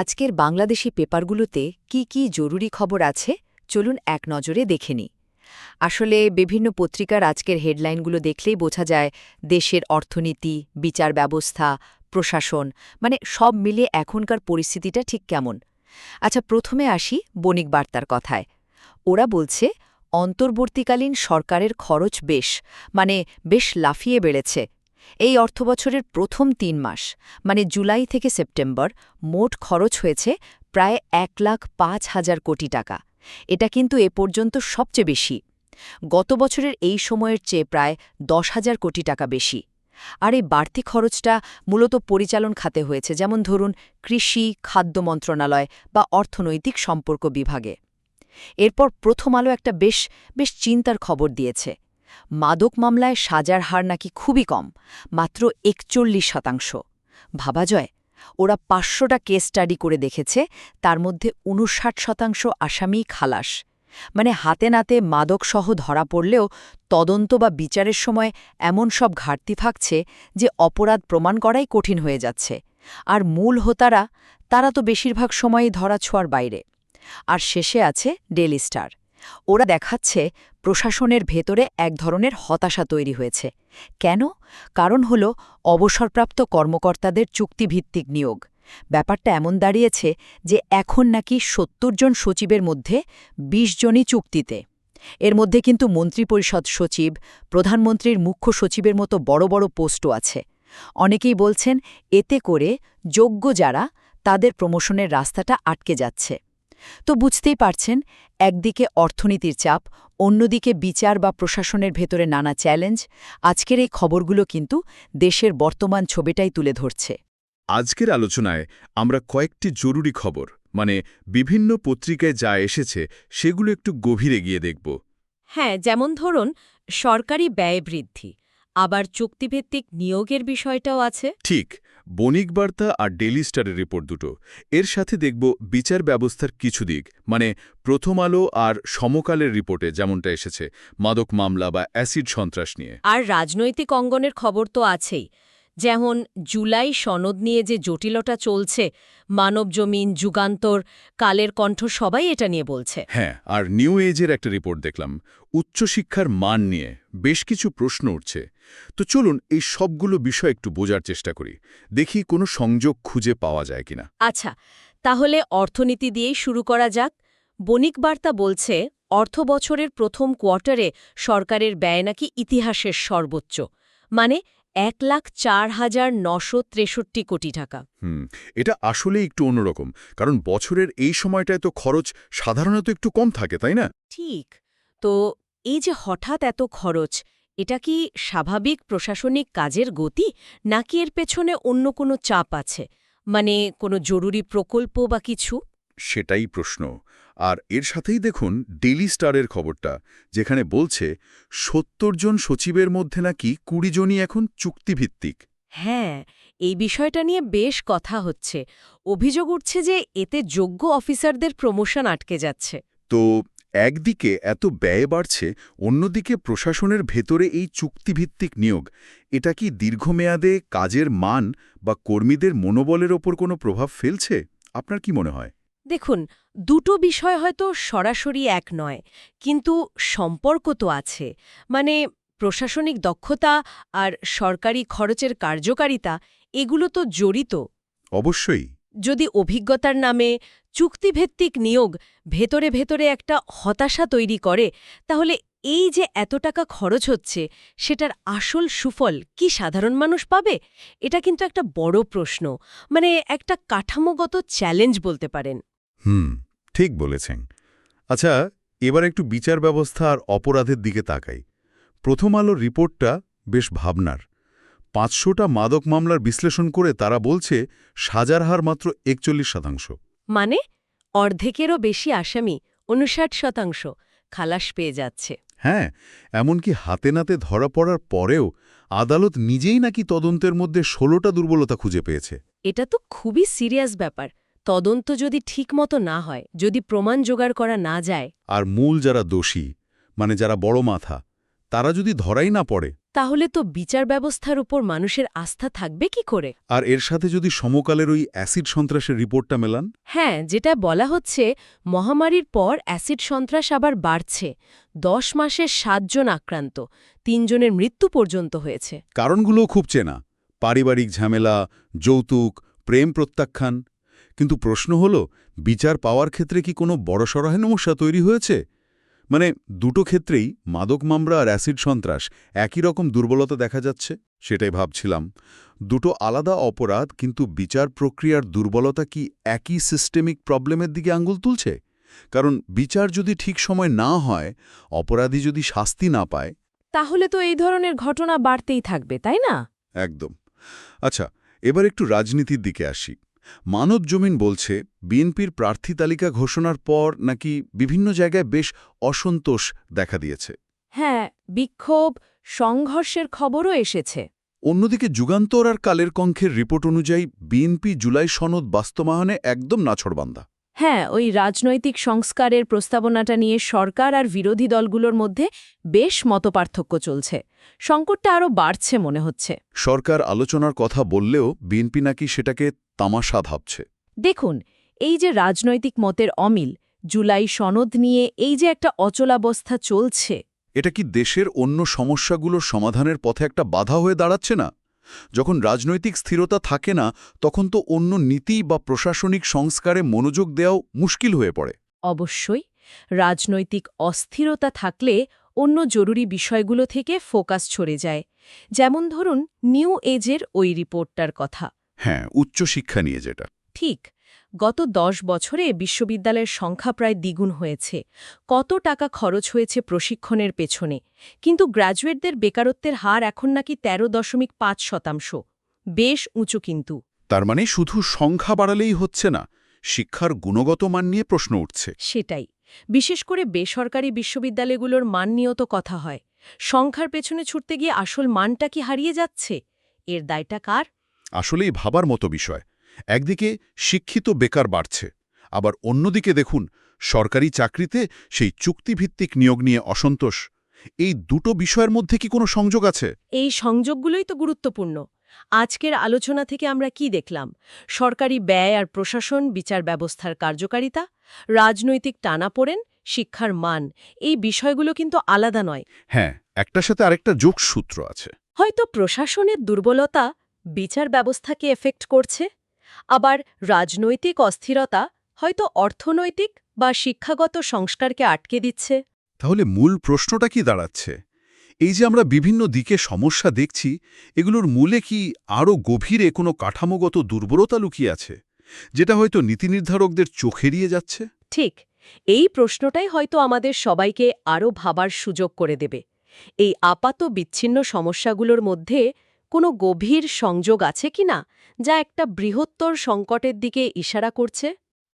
আজকের বাংলাদেশি পেপারগুলোতে কি কি জরুরি খবর আছে, চলুন এক নজরে দেখে নিই। আসলে বিভিন্ন পত্রিকার আজকের হেডলাইনগুলো দেখলেই বোঝা যায়, দেশের অর্থনীতি, বিচার ব্যবস্থা, প্রশাসন মানে সব মিলিয়ে এখনকার পরিস্থিতিটা ঠিক কেমন? আচ্ছা প্রথমে আসি বণিক বার্তার কথায়। ওরা বলছে, অন্তর্বর্তীকালীন সরকারের খরচ বেশ মানে বেশ লাফিয়ে বেড়েছে। এই অর্থবছরের প্রথম তিন মাস মানে জুলাই থেকে সেপ্টেম্বর, মোট খরচ হয়েছে প্রায় এক লাখ পাঁচ হাজার কোটি টাকা। এটা কিন্তু এ পর্যন্ত সবচেয়ে বেশি। গত বছরের এই সময়ের চেয়ে প্রায় দশ হাজার কোটি টাকা বেশি। আর এই বাড়তি খরচটা মূলত পরিচালন খাতে হয়েছে, যেমন ধরুন কৃষি, খাদ্য মন্ত্রণালয় বা অর্থনৈতিক সম্পর্ক বিভাগে। এরপর প্রথম আলো একটা বেশ বেশ চিন্তার খবর দিয়েছে। মাদক মামলায় সাজার হার নাকি খুবই কম, মাত্র একচল্লিশ শতাংশ। ভাবা যায়, ওরা পাঁচশোটা কেস স্টাডি করে দেখেছে, তার মধ্যে উনষাট শতাংশ আসামি খালাস। মানে হাতে নাতে মাদকসহ ধরা পড়লেও তদন্ত বা বিচারের সময় এমন সব ঘাটতি থাকছে যে অপরাধ প্রমাণ করাই কঠিন হয়ে যাচ্ছে। আর মূল হোতারা, তারা তো বেশিরভাগ সময়ই ধরা ছোঁয়ার বাইরে। আর শেষে আছে ডেলি স্টার। ওরা দেখাচ্ছে প্রশাসনের ভেতরে এক ধরনের হতাশা তৈরি হয়েছে। কেন? কারণ হল অবসরপ্রাপ্ত কর্মকর্তাদের চুক্তিভিত্তিক নিয়োগ। ব্যাপারটা এমন দাঁড়িয়েছে যে এখন নাকি সত্তর জন সচিবের মধ্যে ২০ জনই চুক্তিতে। এর মধ্যে কিন্তু মন্ত্রিপরিষদ সচিব, প্রধানমন্ত্রীর মুখ্য সচিবের মতো বড় বড় পোস্টও আছে। অনেকেই বলছেন, এতে করে যোগ্য যারা, তাদের প্রমোশনের রাস্তাটা আটকে যাচ্ছে। তো বুঝতেই পারছেন একদিকে অর্থনীতির চাপ অন্যদিকে বিচার বা প্রশাসনের ভেতরে নানা চ্যালেঞ্জ আজকের এই খবরগুলো কিন্তু দেশের বর্তমান ছবিটাই তুলে ধরছে। আজকের আলোচনায় আমরা কয়েকটি জরুরি খবর মানে বিভিন্ন পত্রিকায় যা এসেছে সেগুলো একটু গভীরে গিয়ে দেখব। হ্যাঁ যেমন ধরুন সরকারি ব্যয় বৃদ্ধি আবার চুক্তিভিত্তিক নিয়োগের বিষয়টাও আছে। ঠিক বণিক বার্তা আর ডেলি স্টারের রিপোর্ট দুটো। এর সাথে দেখব বিচার ব্যবস্থার কিছু দিক মানে প্রথম আলো আর সমকালের রিপোর্টে যেমনটা এসেছে মাদক মামলা বা অ্যাসিড সন্ত্রাস নিয়ে। আর রাজনৈতিক অঙ্গনের খবর তো আছেই যেমন জুলাই সনদ নিয়ে যে জটিলতা চলছে মানবজমিন যুগান্তর কালের কণ্ঠ সবাই এটা নিয়ে বলছে। হ্যাঁ আর নিউ এজের একটা রিপোর্ট দেখলাম উচ্চশিক্ষার মান নিয়ে বেশ কিছু প্রশ্ন উঠছে। তো চলুন এই সবগুলো বিষয় একটু বোঝার চেষ্টা করি। দেখি কোনো সংযোগ খুঁজে পাওয়া যায় কিনা। আচ্ছা তাহলে অর্থনীতি দিয়েই শুরু করা যাক। বণিক বার্তা বলছে অর্থ বছরের প্রথম কোয়ার্টারে সরকারের ব্যয় নাকি ইতিহাসের সর্বোচ্চ। মানে এক লাখ চার হাজার নশো ত্রেষট্টি কোটি টাকা। হুম এটা আসলে একটু অন্যরকম কারণ বছরের এই সময়টায় তো খরচ সাধারণত একটু কম থাকে তাই না? ঠিক তো এই যে হঠাৎ এত খরচ এটা কি স্বাভাবিক প্রশাসনিক কাজের গতি নাকি এর পেছনে অন্য কোনো চাপ আছে? মানে কোনো জরুরি প্রকল্প বা কিছু? সেটাই প্রশ্ন। আর এর সাথেই দেখুন ডেলি স্টারের খবরটা যেখানে বলছে সত্তর জন সচিবের মধ্যে নাকি কুড়ি জনই এখন চুক্তিভিত্তিক। হ্যাঁ এই বিষয়টা নিয়ে বেশ কথা হচ্ছে। অভিযোগ উঠছে যে এতে যোগ্য অফিসারদের প্রমোশন আটকে যাচ্ছে। তো একদিকে এত ব্যয় বাড়ছে অন্যদিকে প্রশাসনের ভেতরে এই চুক্তিভিত্তিক নিয়োগ। এটা কি দীর্ঘমেয়াদে কাজের মান বা কর্মীদের মনোবলের ওপর কোনো প্রভাব ফেলছে? আপনার কি মনে হয়? দেখুন দুটো বিষয় হয়তো সরাসরি এক নয় কিন্তু সম্পর্ক তো আছে। মানে প্রশাসনিক দক্ষতা আর সরকারি খরচের কার্যকারিতা এগুলো তো জড়িত। অবশ্যই। যদি অভিজ্ঞতার নামে চুক্তিভিত্তিক নিয়োগ ভেতরে ভেতরে একটা হতাশা তৈরি করে তাহলে এই যে এত টাকা খরচ হচ্ছে সেটার আসল সুফল কি সাধারণ মানুষ পাবে? এটা কিন্তু একটা বড় প্রশ্ন। মানে একটা কাঠামোগত চ্যালেঞ্জ বলতে পারেন। হুম ঠিক বলেছেন। আচ্ছা এবার একটু বিচার ব্যবস্থা আর অপরাধের দিকে তাকাই। প্রথম আলোর রিপোর্টটা বেশ ভাবনার। পাঁচশোটা মাদক মামলার বিশ্লেষণ করে তারা বলছে সাজার হার মাত্র একচল্লিশ শতাংশ। মানে? অর্ধেকেরও বেশি আসামি উনষাট শতাংশ খালাস পেয়ে যাচ্ছে। হ্যাঁ এমনকি হাতে নাতে ধরা পড়ার পরেও আদালত নিজেই নাকি তদন্তের মধ্যে ষোলোটা দুর্বলতা খুঁজে পেয়েছে। এটা তো খুবই সিরিয়াস ব্যাপার। তদন্ত যদি ঠিকমতো না হয় যদি প্রমাণ জোগাড় করা না যায়। আর মূল যারা দোষী মানে যারা বড় মাথা তারা যদি ধরাই না পড়ে তাহলে তো বিচার ব্যবস্থার উপর মানুষের আস্থা থাকবে কি করে? আর এর সাথে যদি সমকালের ওই অ্যাসিড সন্ত্রাসের রিপোর্টটা মেলান? হ্যাঁ যেটা বলা হচ্ছে মহামারীর পর অ্যাসিড সন্ত্রাস আবার বাড়ছে। দশ মাসে সাতজন আক্রান্ত তিনজনের মৃত্যু পর্যন্ত হয়েছে। কারণগুলোও খুব চেনা। পারিবারিক ঝামেলা যৌতুক প্রেম প্রত্যাখ্যান। কিন্তু প্রশ্ন হল বিচার পাওয়ার ক্ষেত্রে কি কোনো বড়সড় সমস্যা তৈরি হয়েছে? মানে দুটো ক্ষেত্রেই মাদক মামলা আর অ্যাসিড সন্ত্রাস একই রকম দুর্বলতা দেখা যাচ্ছে? সেটাই ভাবছিলাম। দুটো আলাদা অপরাধ কিন্তু বিচার প্রক্রিয়ার দুর্বলতা কি একই সিস্টেমিক প্রবলেমের দিকে আঙ্গুল তুলছে? কারণ বিচার যদি ঠিক সময় না হয় অপরাধী যদি শাস্তি না পায়। তাহলে তো এই ধরনের ঘটনা বাড়তেই থাকবে তাই না? একদম। আচ্ছা এবার একটু রাজনীতির দিকে আসি। মানব জমিন বলছে বিএনপির প্রার্থী তালিকা ঘোষণার পর নাকি বিভিন্ন জায়গায় বেশ অসন্তোষ দেখা দিয়েছে। হ্যাঁ বিক্ষোভ সংঘর্ষের খবরও এসেছে। অন্যদিকে যুগান্তর আর কালের কঙ্খের রিপোর্ট অনুযায়ী বিএনপি জুলাই সনদ বাস্তবায়নে একদম নাছড়বান্ধা হ্যাঁ ওই রাজনৈতিক সংস্কারের প্রস্তাবনাটা নিয়ে সরকার আর বিরোধী দলগুলোর মধ্যে বেশ মতপার্থক্য চলছে। সংকটটা আরও বাড়ছে মনে হচ্ছে। সরকার আলোচনার কথা বললেও বিএনপি নাকি সেটাকে তামাশা ভাবছে। দেখুন এই যে রাজনৈতিক মতের অমিল জুলাই সনদ নিয়ে এই যে একটা অচলাবস্থা চলছে। এটা কি দেশের অন্য সমস্যাগুলোর সমাধানের পথে একটা বাধা হয়ে দাঁড়াচ্ছে না? যখন রাজনৈতিক স্থিরতা থাকে না তখন তো অন্য নীতি বা প্রশাসনিক সংস্কারে মনোযোগ দেওয়াও মুশকিল হয়ে পড়ে। অবশ্যই রাজনৈতিক অস্থিরতা থাকলে অন্য জরুরি বিষয়গুলো থেকে ফোকাস ছড়ে যায়। যেমন ধরুন নিউ এজের ওই রিপোর্টটার কথা। হ্যাঁ উচ্চশিক্ষা নিয়ে যেটা। ঠিক গত দশ বছরে বিশ্ববিদ্যালয়ের সংখ্যা প্রায় দ্বিগুণ হয়েছে। কত টাকা খরচ হয়েছে প্রশিক্ষণের পেছনে? কিন্তু গ্র্যাজুয়েটদের বেকারত্বের হার এখন নাকি তেরো দশমিক পাঁচ শতাংশ। বেশ উঁচু কিন্তু। তার মানে শুধু সংখ্যা বাড়ালেই হচ্ছে না শিক্ষার গুণগত মান নিয়ে প্রশ্ন উঠছে। সেটাই। বিশেষ করে বেসরকারি বিশ্ববিদ্যালয়গুলোর মান নিয়েও তো কথা হয়। সংখ্যার পেছনে ছুটতে গিয়ে আসল মানটা কি হারিয়ে যাচ্ছে? এর দায়টা কার? আসলেই ভাবার মতো বিষয়। একদিকে শিক্ষিত বেকার বাড়ছে আবার অন্যদিকে দেখুন সরকারি চাকরিতে সেই চুক্তিভিত্তিক নিয়োগ নিয়ে অসন্তোষ। এই দুটো বিষয়ের মধ্যে কি কোনো সংযোগ আছে? এই সংযোগগুলোই তো গুরুত্বপূর্ণ। আজকের আলোচনা থেকে আমরা কি দেখলাম? সরকারি ব্যয় আর প্রশাসন বিচার ব্যবস্থার কার্যকারিতা রাজনৈতিক টানাপোড়েন শিক্ষার মান এই বিষয়গুলো কিন্তু আলাদা নয়। হ্যাঁ একটার সাথে আরেকটা যোগসূত্র আছে। হয়তো প্রশাসনের দুর্বলতা বিচার ব্যবস্থাকে এফেক্ট করছে? আবার রাজনৈতিক অস্থিরতা হয়তো অর্থনৈতিক বা শিক্ষাগত সংস্কারকে আটকে দিচ্ছে। তাহলে মূল প্রশ্নটা কি দাঁড়াচ্ছে? এই যে আমরা বিভিন্ন দিকে সমস্যা দেখছি এগুলোর মূলে কি আরও গভীরে কোনো কাঠামোগত দুর্বলতা লুকিয়ে আছে যেটা হয়তো নীতি নির্ধারকদের চোখ এড়িয়ে যাচ্ছে? ঠিক এই প্রশ্নটাই হয়তো আমাদের সবাইকে আরও ভাবার সুযোগ করে দেবে। এই আপাত বিচ্ছিন্ন সমস্যাগুলোর মধ্যে কোনো গভীর সংযোগ আছে কিনা যা একটা বৃহত্তর সংকটের দিকে ইশারা করছে?